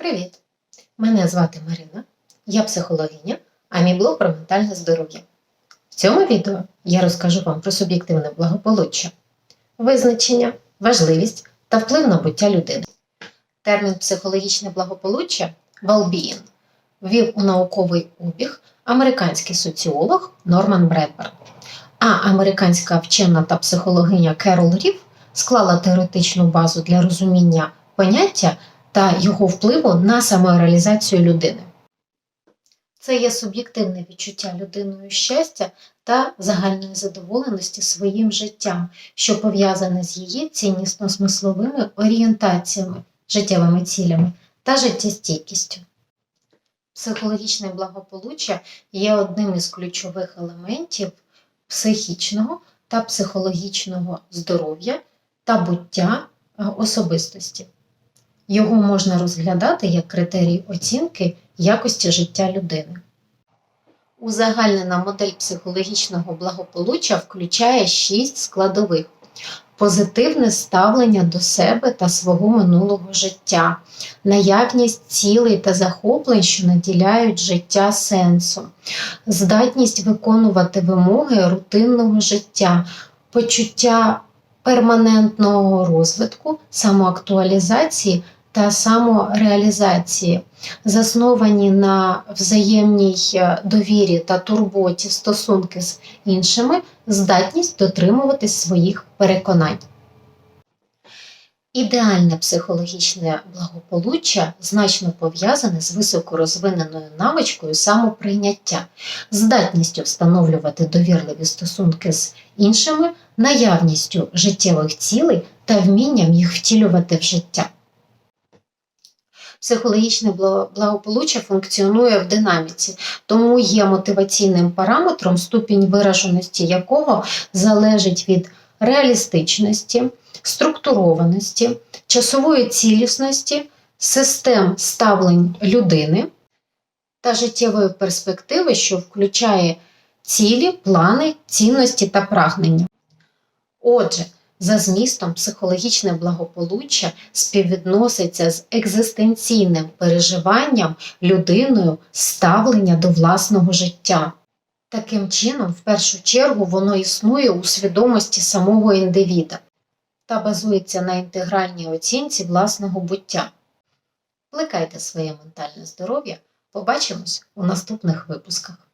Привіт! Мене звати Марина, я психологиня, а мій блог про ментальне здоров'я. В цьому відео я розкажу вам про суб'єктивне благополуччя, визначення, важливість та вплив на буття людини. Термін психологічне благополуччя well-being ввів у науковий обіг американський соціолог Норман Бредберн, а американська вчена та психологиня Керол Рів склала теоретичну базу для розуміння поняття та його впливу на самореалізацію людини. Це є суб'єктивне відчуття людиною щастя та загальної задоволеності своїм життям, що пов'язане з її ціннісно-смисловими орієнтаціями, життєвими цілями та життєстійкістю. Психологічне благополуччя є одним із ключових елементів психічного та психологічного здоров'я та буття особистості. Його можна розглядати як критерій оцінки якості життя людини. Узагальнена модель психологічного благополуччя включає шість складових: позитивне ставлення до себе та свого минулого життя, наявність цілей та захоплень, що наділяють життя сенсом, здатність виконувати вимоги рутинного життя, почуття перманентного розвитку, самоактуалізації та самореалізації, засновані на взаємній е, довірі та турботі стосунки з іншими, здатність дотримуватись своїх переконань. Ідеальне психологічне благополуччя значно пов'язане з високорозвиненою навичкою самоприйняття, здатністю встановлювати довірливі стосунки з іншими, наявністю життєвих цілей та вмінням їх втілювати в життя. Психологічне благополуччя функціонує в динаміці, тому є мотиваційним параметром, ступінь вираженості якого залежить від реалістичності, структурованості, часової цілісності, систем ставлень людини та життєвої перспективи, що включає цілі, плани, цінності та прагнення. Отже, за змістом психологічне благополуччя співвідноситься з екзистенційним переживанням людиною ставлення до власного життя. Таким чином, в першу чергу, воно існує у свідомості самого індивіда та базується на інтегральній оцінці власного буття. Плекайте своє ментальне здоров'я. Побачимось у наступних випусках.